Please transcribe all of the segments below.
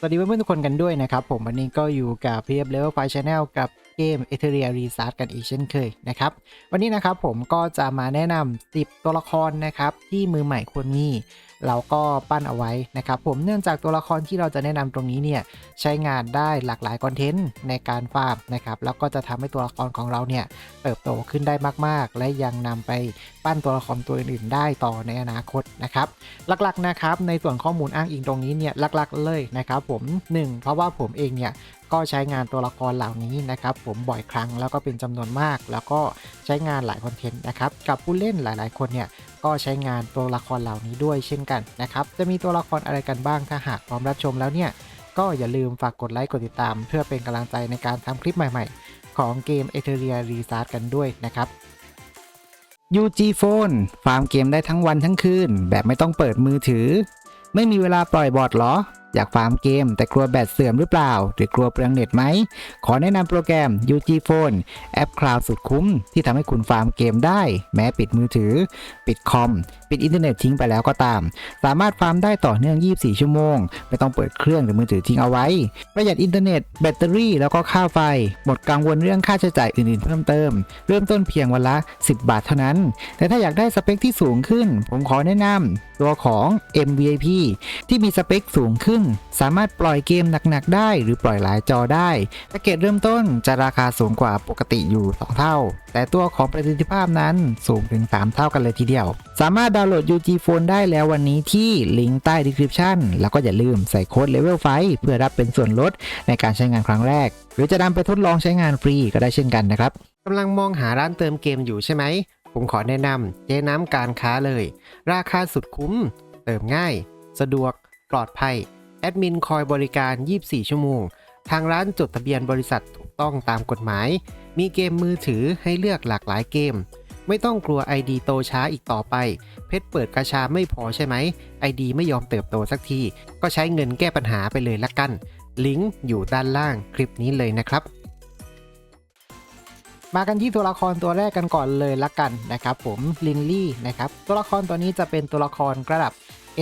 สวัสดีเพื่อนๆทุกคนกันด้วยนะครับ ผมวันนี้ก็อยู่กับเพียบเลเวลไฟชแนลกับเกม e t e r i a r e s a r t กันอีกเช่นเคยนะครับ วันนี้นะครับผมก็จะมาแนะนำ10 ตัวละครนะครับ ที่มือใหม่ควรมี เราก็ปั้นเอาไว้นะครับผมเนื่องจากตัวละครที่เราจะแนะนำตรงนี้เนี่ยใช้งานได้หลากหลายคอนเทนต์ในการฟาร์มนะครับแล้วก็จะทำให้ตัวละครของเราเนี่ยเติบโตขึ้นได้มาก ๆ และยังนำไปปั้นตัวละครตัวอื่นๆได้ต่อในอนาคตนะครับหลักๆนะครับในส่วนข้อมูลอ้างอิงตรงนี้เนี่ยหลักๆเลยนะครับผม 1 เพราะว่าผมเองเนี่ย ก็ใช้งานตัวละครเหล่านี้นะครับผมบ่อยครั้งแล้วก็เป็นจำนวนมาก แล้วก็ใช้งานหลายคอนเทนต์นะครับกับผู้เล่นหลายๆ คนเนี่ยก็ใช้งานตัวละครเหล่านี้ด้วยเช่นกันนะครับจะมีตัวละครอะไรกันบ้างถ้าหากพร้อมรับชมแล้วเนี่ยก็อย่าลืมฝากกดไลค์กดติดตาม เพื่อเป็นกำลังใจในการทำคลิปใหม่ๆ ของเกม e t e r i a r e s a r t กันด้วยนะครับ UG Phone ฟาร์มเกมได้ทั้งวันทั้งคืน แบบไม่ต้องเปิดมือถือ ไม่มีเวลาปล่อยบอทเหรอ อยากฟาร์มเกม แต่กลัวแบตเสื่อมหรือเปล่า หรือกลัวเปลืองเน็ตไหม ขอแนะนำโปรแกรม UG Phone แอปคลาวด์สุดคุ้ม ที่ทำให้คุณฟาร์มเกมได้ แม้ปิดมือถือ ปิดคอมปิดอินเทอร์เน็ตทิ้งไปแล้วก็ตาม สามารถฟาร์มได้ต่อเนื่อง 24 ชั่วโมง ไม่ต้องเปิดเครื่องหรือมือถือทิ้งเอาไว้ ประหยัดอินเทอร์เน็ต แบตเตอรี่แล้วก็ค่าไฟ หมดกังวลเรื่องค่าใช้จ่ายอื่นๆ เพิ่มเติม เริ่มต้นเพียงวันละ 10 บาทเท่านั้น แต่ถ้าอยากได้สเปคที่สูงขึ้น ผมขอแนะนำตัวของ MVIP ที่มีสเปคสูงขึ้น สามารถปล่อยเกมหนักๆได้ หรือปล่อยหลายจอได้แพ็กเกจเริ่มต้นจะราคาสูงกว่าปกติอยู่ 2 เท่า แต่ตัวของประสิทธิภาพนั้นสูงถึง 3 เท่ากันเลยทีเดียว สามารถดาวน์โหลด UG Phone ได้แล้ววันนี้ที่ลิงก์ใต้ description แล้วก็อย่าลืมใส่โค้ด Level 5เพื่อรับเป็นส่วนลดในการใช้งานครั้งแรก หรือจะนำไปทดลองใช้งานฟรีก็ได้เช่นกันนะครับกำลังมองหาร้านเติมเกมอยู่ใช่ไหม ผมขอแนะนำเจ๊น้ำการค้าเลย ราคาสุดคุ้ม เติมง่าย สะดวก ปลอดภัย แอดมินคอยบริการ 24 ชั่วโมง ทางร้านจดทะเบียนบริษัทถูกต้องตามกฎหมาย มีเกมมือถือให้เลือกหลากหลายเกม ไม่ต้องกลัว ID โตช้าอีกต่อไป เพชรเปิดกระชาไม่พอใช่ไหม ID ไม่ยอมเติบโตสักที ก็ใช้เงินแก้ปัญหาไปเลยละกัน ลิงก์อยู่ด้านล่างคลิปนี้เลยนะครับมากันที่ตัวละครตัวแรกกันก่อนเลยละกันนะครับผมลินลี่นะครับตัวละครตัวนี้จะเป็นตัวละครระดับ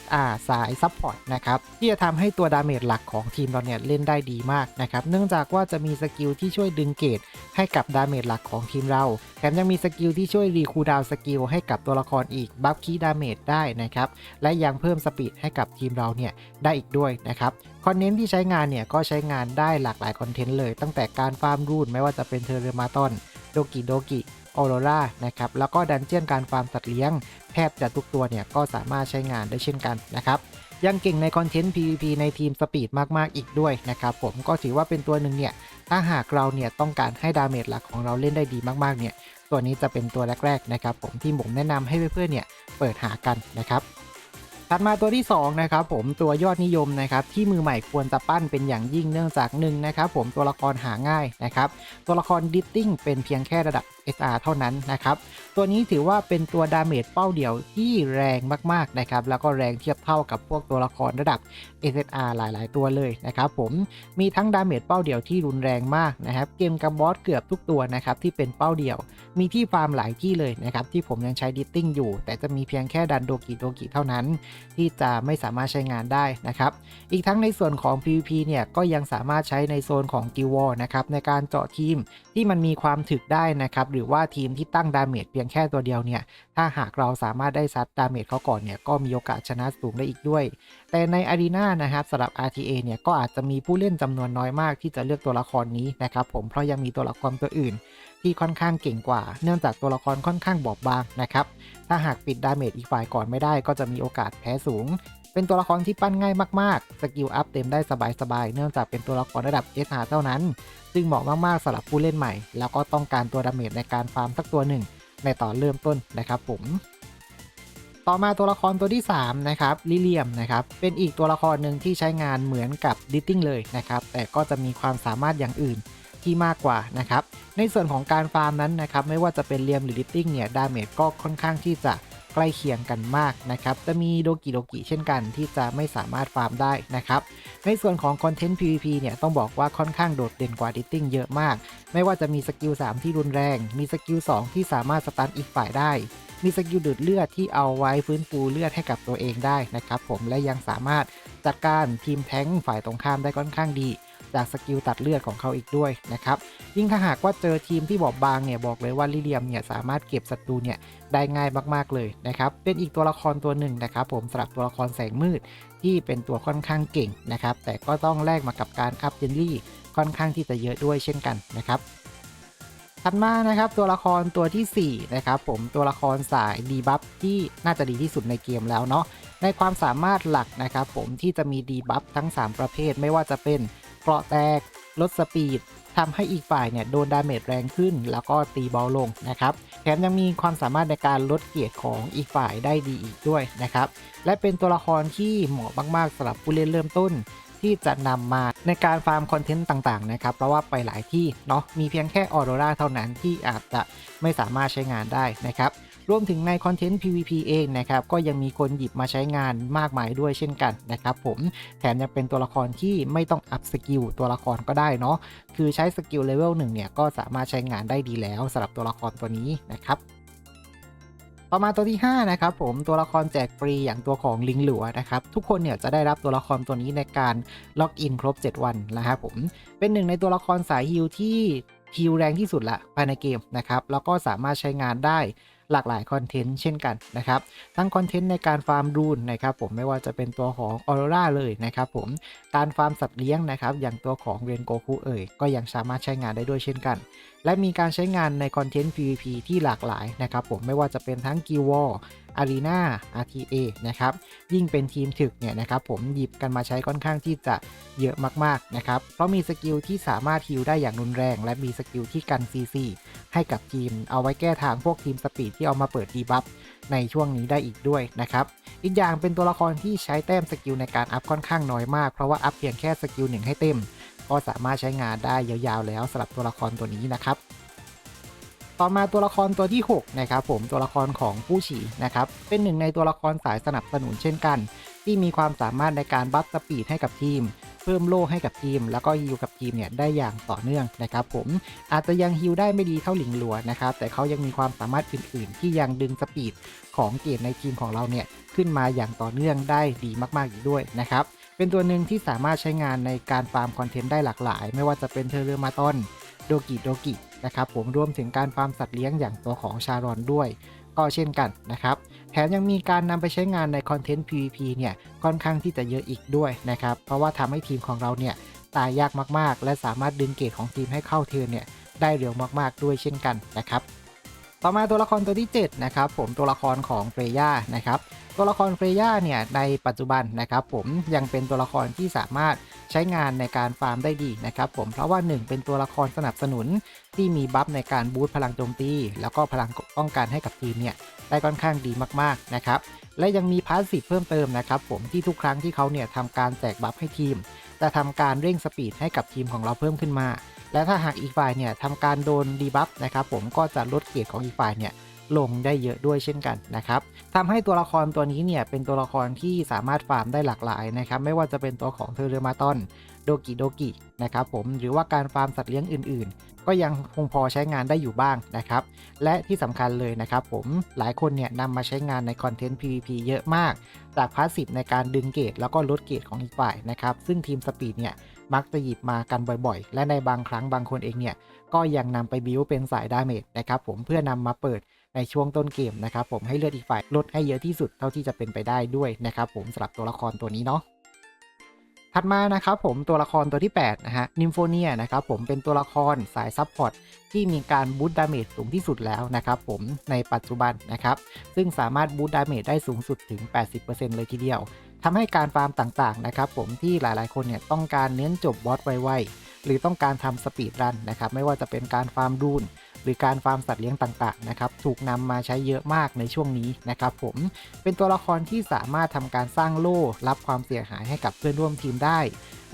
SR สายซัพพอร์ตนะครับที่จะทำให้ตัวดาเมจหลักของทีมเราเนี่ยเล่นได้ดีมากนะครับเนื่องจากว่าจะมีสกิลที่ช่วยดึงเกรดให้กับดาเมจหลักของทีมเรา แถมยังมีสกิลที่ช่วยรีคูลดาวน์สกิลให้กับตัวละครอีกบัฟคีดาเมจได้นะครับและยังเพิ่มสปีดให้กับทีมเราเนี่ยได้อีกด้วยนะครับคอนเทนต์ที่ใช้งานเนี่ยก็ใช้งานได้หลากหลายคอนเทนต์เลย ตั้งแต่การฟาร์มรูนไม่ว่าจะเป็นเทอร์เรมาตอนโดกิโดกิ ออโรรานะครับแล้วก็ดันเจียนการฟาร์มสัตว์เลี้ยง แทบจะทุกตัวเนี่ยก็สามารถใช้งานได้เช่นกันนะครับยังเก่งในคอนเทนต์ PVP ในทีมสปีดมาก ๆ อีกด้วยนะครับผมก็ถือว่าเป็นตัวหนึ่งเนี่ย ถ้าหากเราเนี่ยต้องการให้ดาเมจหลักของเราเล่นได้ดีมาก ๆ เนี่ย ตัวนี้จะเป็นตัวแรก ๆ นะครับผมที่ผมแนะนำให้เพื่อน ๆ เนี่ย เปิดหากันนะครับ ถัดมาตัวที่2นะครับผมตัวยอดนิยมนะครับที่มือใหม่ควรจะปั้นเป็นอย่างยิ่งเนื่องจากหนึ่งนะครับผมตัวละครหาง่ายนะครับตัวละครดิตติ้งเป็นเพียงแค่ระดับ SR เท่านั้นนะครับตัวนี้ถือว่าเป็นตัวดาเมจเป้าเดี่ยวที่แรงมากๆนะครับแล้วก็แรงเทียบเท่ากับพวกตัวละครระดับ SSR หลาย ๆ ตัวเลยนะครับผมมีทั้งดาเมจเป้าเดี่ยวที่รุนแรงมากนะครับเกมกับบอสเกือบทุกตัวนะครับที่เป็นเป้าเดี่ยว มีที่ฟาร์มหลายที่เลยนะครับที่ผมยังใช้ดิตติ้งอยู่ แต่จะมีเพียงแค่ดันโดกิโดกิเท่านั้นที่จะไม่สามารถใช้งานได้นะครับ อีกทั้งในส่วนของ PVP เนี่ยก็ยังสามารถใช้ในโซนของกิวอลนะครับในการเจาะทีมที่มันมีความถึกได้นะครับ หรือว่าทีมที่ตั้งดาเมจเพียงแค่ตัวเดียวเนี่ย ถ้าหากเราสามารถได้ซัดดาเมจเขาก่อนเนี่ยก็มีโอกาสชนะสูงได้อีกด้วย แต่ในอารีนานะครับสำหรับ RTA เนี่ยก็อาจจะมีผู้เล่นจำนวนน้อยมากที่จะเลือกตัวละครนี้นะครับผมเพราะยังมีตัวละครตัวอื่น ที่ค่อนข้างเก่งกว่า เนื่องจากตัวละครค่อนข้างบอบบางนะครับ ถ้าหากปิดดาเมจอีกฝ่ายก่อนไม่ได้ก็จะมีโอกาสแพ้สูง เป็นตัวละครที่ปั้นง่ายมากๆ สกิลอัพเต็มได้สบายๆ เนื่องจากเป็นตัวละครระดับ SR เท่านั้น ซึ่งเหมาะมากๆสำหรับผู้เล่นใหม่ แล้วก็ต้องการตัวดาเมจในการฟาร์มสักตัวหนึ่ง ในตอนเริ่มต้นนะครับผมต่อมาตัวละครตัวที่ 3 นะครับลิเลียมนะครับเป็นอีกตัวละครหนึ่งที่ใช้งานเหมือนกับดิตติ้งเลยนะครับ แต่ก็จะมีความสามารถอย่างอื่น ที่มากกว่านะครับในส่วนของการฟาร์มนั้นนะครับไม่ว่าจะเป็นเลียมหรือดิตติ้งเนี่ยดาเมจก็ค่อนข้างที่จะใกล้เคียงกันมากนะครับ จะมีโดกิโดกิเช่นกันที่จะไม่สามารถฟาร์มได้นะครับ ในส่วนของคอนเทนต์ PVP เนี่ยต้องบอกว่าค่อนข้างโดดเด่นกว่าดิตติ้งเยอะมาก ไม่ว่าจะมีสกิล 3 ที่รุนแรง มีสกิล 2 ที่สามารถสตันอีกฝ่ายได้ มีสกิลดูดเลือดที่เอาไว้ฟื้นฟูเลือดให้กับตัวเองได้นะครับผม และยังสามารถจัดการทีมแท้งฝ่ายตรงข้ามได้ค่อนข้างดี จากสกิลตัดเลือดของเขาอีกด้วยนะครับยิ่งถ้าหากว่าเจอทีมที่บอบบางเนี่ยบอกเลยว่าลิเลียมเนี่ยสามารถเก็บศัตรูเนี่ยได้ง่ายมากๆเลยนะครับเป็นอีกตัวละครตัวหนึ่งนะครับผมสำหรับตัวละครแสงมืดที่เป็นตัวค่อนข้างเก่งนะครับแต่ก็ต้องแลกมากับการอัพเจนลี่ค่อนข้างที่จะเยอะด้วยเช่นกันนะครับถัดมานะครับตัวละครตัวทีสี่4นะครับผมตัวละครสายดีบัฟที่น่าจะดีที่สุดในเกมแล้วเนาะในความสามารถหลักนะครับผมที่จะมีดีบัฟทั้ง 3 ประเภทไม่ว่าจะเป็น ราะแตก ลดสปีดทำให้อีกฝ่ายเนี่ยโดนดาเมจแรงขึ้น แล้วก็ตีเบาลงนะครับ แถมยังมีความสามารถในการลดเกียรติของอีกฝ่ายได้ดีอีกด้วยนะครับ และเป็นตัวละครที่เหมาะมากๆสำหรับผู้เล่นเริ่มต้น ที่จะนำมาในการฟาร์มคอนเทนต์ต่างๆนะครับ เพราะว่าไปหลายที่เนาะมีเพียงแค่ออโรราเท่านั้นที่อาจจะไม่สามารถใช้งานได้นะครับ รวมถึงในคอนเทนต์ PVP เองนะครับก็ยังมีคนหยิบมาใช้งานมากมายด้วยเช่นกันนะครับผมแถมยังเป็นตัวละครที่ไม่ต้องอัพสกิลตัวละครก็ได้เนาะคือใช้สกิลเลเวลหนึ่งเนี่ยก็สามารถใช้งานได้ดีแล้วสำหรับตัวละครตัวนี้นะครับต่อมาตัวที่ 5 นะครับผมตัวละครแจกฟรีอย่างตัวของลิงหลัวนะครับทุกคนเนี่ยจะได้รับตัวละครตัวนี้ในการล็อกอินครบ 7 วันนะครับผมเป็นหนึ่งในตัวละครสายฮิลที่ฮิลแรงที่สุดละภายในเกมนะครับแล้วก็สามารถใช้งานได้ หลากหลายคอนเทนต์เช่นกันนะครับทั้งคอนเทนต์ในการฟาร์มรูนนะครับผมไม่ว่าจะเป็นตัวของออโรราเลยนะครับผมการฟาร์มสัตว์เลี้ยงนะครับอย่างตัวของเรนโกคุเอ่ยก็ยังสามารถใช้งานได้ด้วยเช่นกัน และมีการใช้งานในคอนเทนต์ PVP ที่หลากหลายนะครับผมไม่ว่าจะเป็นทั้งกิวอล อารีนา RTA นะครับยิ่งเป็นทีมถึกเนี่ยนะครับผมหยิบกันมาใช้ค่อนข้างที่จะเยอะมากๆนะครับเพราะมีสกิลที่สามารถฮิลได้อย่างรุนแรง และมีสกิลที่กัน CC ให้กับทีม เอาไว้แก้ทางพวกทีมสปีดที่เอามาเปิดดีบัฟในช่วงนี้ได้อีกด้วยนะครับอีกอย่างเป็นตัวละครที่ใช้แต้มสกิลในการอัพค่อนข้างน้อยมาก เพราะว่าอัพเพียงแค่สกิลหนึ่งให้เต็ม ก็สามารถใช้งานได้ยาวๆแล้วสำหรับตัวละครตัวนี้นะครับ ต่อมาตัวละครตัวที่ 6 นะครับผมตัวละครของผู้ฉีนะครับ เป็นหนึ่งในตัวละครสายสนับสนุนเช่นกัน ที่มีความสามารถในการบัฟสปีดให้กับทีม เพิ่มโล่ให้กับทีม แล้วก็ฮิวกับทีมเนี่ยได้อย่างต่อเนื่องนะครับผมอาจจะยังฮิวได้ไม่ดีเท่าหลิงหลัวนะครับ แต่เขายังมีความสามารถอื่น ๆ ที่ยังดึงสปีดของเกรดในทีมของเราเนี่ยขึ้นมาอย่างต่อเนื่องได้ดีมากๆอีกด้วยนะครับเป็นตัวหนึ่งที่สามารถใช้งานในการฟาร์มคอนเทนต์ได้หลากหลาย ไม่ว่าจะเป็นเทอร์เรมาตอนโดกิโดกิ นะครับผมรวมถึงการฟาร์มสัตว์เลี้ยงอย่างตัวของชารอนด้วย ก็เช่นกันนะครับ แถมยังมีการนำไปใช้งานในคอนเทนต์ PVP เนี่ยค่อนข้างที่จะเยอะอีกด้วยนะครับ เพราะว่าทำให้ทีมของเราเนี่ยตายยากมากๆ และสามารถดึงเกรดของทีมให้เข้าเทิร์นเนี่ยได้เร็วมากๆด้วยเช่นกันนะครับต่อมาตัวละครตัวที่7นะครับผมตัวละครของเฟรย่านะครับตัวละครเฟรย่าเนี่ยในปัจจุบันนะครับผมยังเป็นตัวละครที่สามารถ ใช้งานในการฟาร์มได้ดีนะครับผมเพราะว่า 1 เป็นตัวละครสนับสนุนที่มีบัฟในการบูสต์พลังโจมตี แล้วก็พลังป้องกันให้กับทีมเนี่ยได้ค่อนข้างดีมากๆนะครับและยังมีพาสซีฟเพิ่มเติมนะครับผมที่ทุกครั้งที่เขาเนี่ยทำการแจกบัฟให้ทีมจะทำการเร่งสปีดให้กับทีมของเราเพิ่มขึ้นมา และถ้าหากอีกฝ่ายเนี่ยทำการโดนดีบัฟนะครับผมก็จะลดเกียรติของอีกฝ่ายเนี่ย ลงได้เยอะด้วยเช่นกันนะครับทำให้ตัวละครตัวนี้เนี่ยเป็นตัวละครที่สามารถฟาร์มได้หลากหลายนะครับไม่ว่าจะเป็นตัวของเทอร์เรมาตอนโดกิโดกินะครับผมหรือว่าการฟาร์มสัตว์เลี้ยงอื่นๆ ก็ยังคงพอใช้งานได้อยู่บ้างนะครับและที่สำคัญเลยนะครับผมหลายคนเนี่ยนำมาใช้งานในคอนเทนต์ PVP เยอะมาก จากพาสซีฟในการดึงเกรดแล้วก็ลดเกรดของอีกฝ่ายนะครับซึ่งทีมสปีดเนี่ยมักจะหยิบมากันบ่อยๆ และในบางครั้งบางคนเองเนี่ยก็ยังนำไปบิวเป็นสายดาเมจนะครับผมเพื่อนำมาเปิด ในช่วงต้นเกมนะครับผมให้เลือดอีกฝ่ายลดให้เยอะที่สุดเท่าที่จะเป็นไปได้ด้วยนะครับผมสำหรับตัวละครตัวนี้เนาะถัดมานะครับผมตัวละครตัวที่8นะฮะนิมโฟเนียนะครับผมเป็นตัวละครสายซับพอร์ตที่มีการบูตดาเมจสูงที่สุดแล้วนะครับผมในปัจจุบันนะครับซึ่งสามารถบูตดาเมจได้สูงสุดถึง 80%เลยทีเดียวทำให้การฟาร์มต่างๆนะครับผมที่หลายๆคนเนี่ยต้องการเน้นจบบอสไวๆหรือต้องการทำสปีดรันนะครับไม่ว่าจะเป็นการฟาร์มดูน หรือการฟาร์มสัตว์เลี้ยงต่างๆนะครับถูกนำมาใช้เยอะมากในช่วงนี้นะครับผมเป็นตัวละครที่สามารถทำการสร้างโล่รับความเสียหายให้กับเพื่อนร่วมทีมได้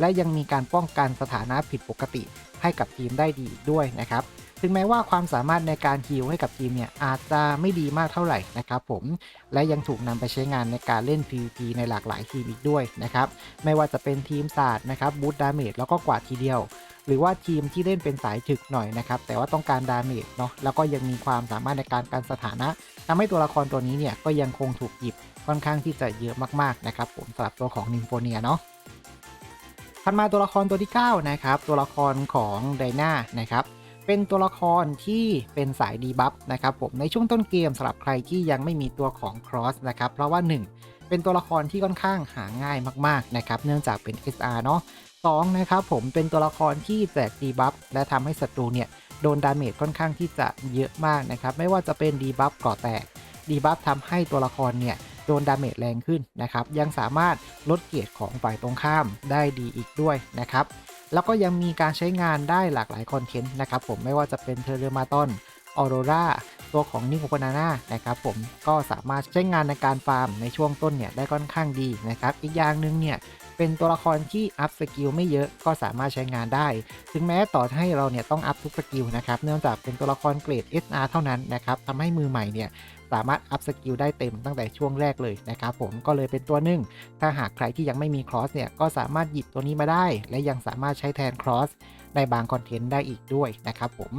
และยังมีการป้องกันสถานะผิดปกติให้กับทีมได้ดีด้วยนะครับถึงแม้ว่าความสามารถในการฮิลให้กับทีมเนี่ยอาจจะไม่ดีมากเท่าไหร่นะครับผม และยังถูกนำไปใช้งานในการเล่น PVP ในหลากหลายทีมอีกด้วยนะครับ ไม่ว่าจะเป็นทีมศาสตร์นะครับบูตดาเมจแล้วก็กวาดทีเดียว หรือว่าทีมที่เล่นเป็นสายถึกหน่อยนะครับ แต่ว่าต้องการดาเมจเนาะแล้วก็ยังมีความสามารถในการกันสถานะทำให้ตัวละครตัวนี้เนี่ยก็ยังคงถูกหยิบค่อนข้างที่จะเยอะมากๆนะครับผมสำหรับตัวของนิมโฟเนียเนาะถัดมาตัวละครตัวที่ 9 นะครับ ตัวละครของไดนานะครับเป็นตัวละครที่เป็นสายดีบัฟนะครับผมในช่วงต้นเกมสำหรับใครที่ยังไม่มีตัวของ Cross นะครับเพราะว่า 1 เป็นตัวละครที่ค่อนข้างหาง่ายมากๆนะครับเนื่องจากเป็น SR เนาะ 2นะครับผมเป็นตัวละครที่แจกดีบัฟและทำให้ศัตรูเนี่ยโดนดาเมจค่อนข้างที่จะเยอะมากนะครับ ไม่ว่าจะเป็นดีบัฟก่อแตกดีบัฟทำให้ตัวละครเนี่ยโดนดาเมจแรงขึ้นนะครับ ยังสามารถลดเกียรติของฝ่ายตรงข้ามได้ดีอีกด้วยนะครับ แล้วก็ยังมีการใช้งานได้หลากหลายคอนเทนต์นะครับผมไม่ว่าจะเป็นเทเลมาตอนออโรราตัวของนิโคปนาน่านะครับผมก็สามารถใช้งานในการฟาร์มในช่วงต้นเนี่ยได้ค่อนข้างดีนะครับ อีกอย่างหนึ่งเนี่ย เป็นตัวละครที่อัพสกิลไม่เยอะก็สามารถใช้งานได้ ถึงแม้ต่อให้เราเนี่ยต้องอัพทุกสกิลนะครับเนื่องจากเป็นตัวละครเกรด SR เท่านั้นนะครับทำให้มือใหม่เนี่ยสามารถอัพสกิลได้เต็มตั้งแต่ช่วงแรกเลยนะครับผมก็เลยเป็นตัวหนึ่ง ถ้าหากใครที่ยังไม่มีครอสเนี่ยก็สามารถหยิบตัวนี้มาได้ และยังสามารถใช้แทนครอสในบางคอนเทนต์ได้อีกด้วยนะครับผม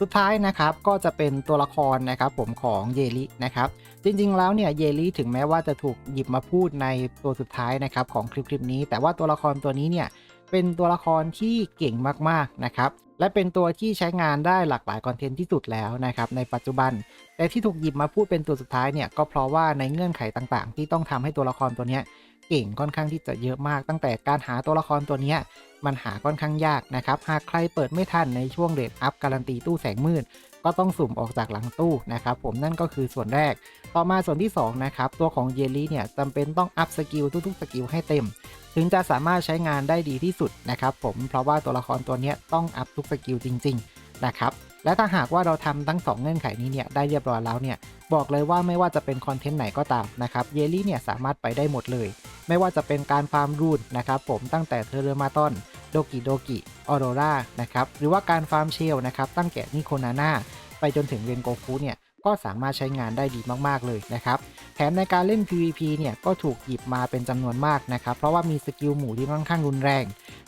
สุดท้ายนะครับก็จะเป็นตัวละครนะครับผมของเยลินะครับ จริงๆ แล้วเนี่ยเยลิถึงแม้ว่าจะถูกหยิบมาพูดในตัวสุดท้ายนะครับของคลิปๆนี้ แต่ว่าตัวละครตัวนี้เนี่ยเป็นตัวละครที่เก่งมากๆนะครับและเป็นตัวที่ใช้งานได้หลากหลายคอนเทนต์ที่สุดแล้วนะครับในปัจจุบัน แต่ที่ถูกหยิบมาพูดเป็นตัวสุดท้ายเนี่ยก็เพราะว่าในเงื่อนไขต่างๆ ที่ต้องทำให้ตัวละครตัวนี้เก่งค่อนข้างที่จะเยอะมาก ตั้งแต่การหาตัวละครตัวนี้มันหาค่อนข้างยากนะครับหากใครเปิดไม่ทันในช่วงเรทอัพการันตีตู้แสงมืด ก็ต้องสุ่มออกจากหลังตู้นะครับผมนั่นก็คือส่วนแรก ต่อมาส่วนที่2นะครับตัวของเยลลี่เนี่ยจำเป็นต้องอัพสกิลทุกๆสกิลให้เต็ม ถึงจะสามารถใช้งานได้ดีที่สุดนะครับผมเพราะว่าตัวละครตัวนี้ต้องอัพทุกสกิลจริง ๆ นะครับและถ้าหากว่าเราทำทั้ง 2 เงื่อนไขนี้เนี่ยได้เรียบร้อยแล้วเนี่ยบอกเลยว่าไม่ว่าจะเป็นคอนเทนต์ไหนก็ตามนะครับเยลลี่เนี่ยสามารถไปได้หมดเลย ไม่ว่าจะเป็นการฟาร์มรูนนะครับผมตั้งแต่เทเลมาตอน ดกิโดกิออโรรานะครับหรือว่าการฟาร์มเชลนะครับตั้งแต่นิโคนาน่าไปจนถึงเรนโกฟูเนี่ยก็สามารถใช้งานได้ดีมากๆเลยนะครับแถมในการเล่น PVP เนี่ยก็ถูกหยิบมาเป็นจำนวนมากนะครับเพราะว่ามีสกิลหมู่ที่ค่อนข้างรุนแรง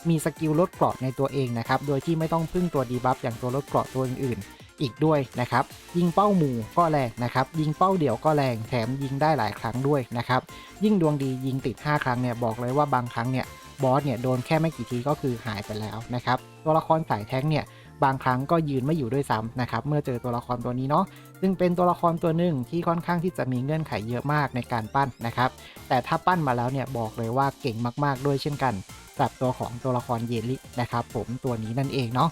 มีสกิลลดเกราะในตัวเองนะครับโดยที่ไม่ต้องพึ่งตัวดีบัฟอย่างตัวลดเกราะตัวอื่นๆ อีกด้วยนะครับยิงเป้าหมู่ก็แรงนะครับยิงเป้าเดี่ยวก็แรงแถมยิงได้หลายครั้งด้วยนะครับยิ่งดวงดียิงติด 5 ครั้งเนี่ยบอกเลยว่าบางครั้งเนี่ย บอสเนี่ยโดนแค่ไม่กี่ทีก็คือหายไปแล้วนะครับตัวละครสายแท้งเนี่ยบางครั้งก็ยืนไม่อยู่ด้วยซ้ำนะครับเมื่อเจอตัวละครตัวนี้เนาะซึ่งเป็นตัวละครตัวหนึ่งที่ค่อนข้างที่จะมีเงื่อนไขเยอะมากในการปั้นนะครับแต่ถ้าปั้นมาแล้วเนี่ยบอกเลยว่าเก่งมากๆด้วยเช่นกันกับตัวของตัวละครเยลินะครับผมตัวนี้นั่นเองเนาะ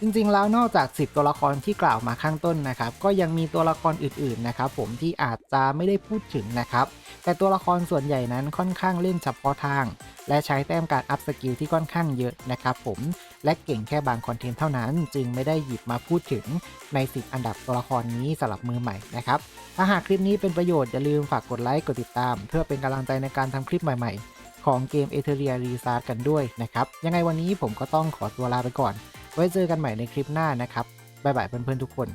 จริงๆ แล้วนอกจาก 10 ตัวละครที่กล่าวมาข้างต้นนะครับ ก็ยังมีตัวละครอื่นๆ นะครับผมที่อาจจะไม่ได้พูดถึงนะครับ แต่ตัวละครส่วนใหญ่นั้นค่อนข้างเล่นเฉพาะทาง และใช้แต้มการอัพสกิลที่ค่อนข้างเยอะนะครับผม และเก่งแค่บางคอนเทนต์เท่านั้น จึงไม่ได้หยิบมาพูดถึงใน 10 อันดับตัวละครนี้สำหรับมือใหม่นะครับ ถ้าหากคลิปนี้เป็นประโยชน์อย่าลืมฝากกดไลค์กดติดตาม เพื่อเป็นกำลังใจในการทำคลิปใหม่ ๆ ของเกม e t e r i a r e s a r t กันด้วยนะครับ ยังไงวันนี้ผมก็ต้องขอตัวลาไปก่อน ไว้เจอกันใหม่ในคลิปหน้านะครับบ๊ายบายเพื่อนๆทุกคน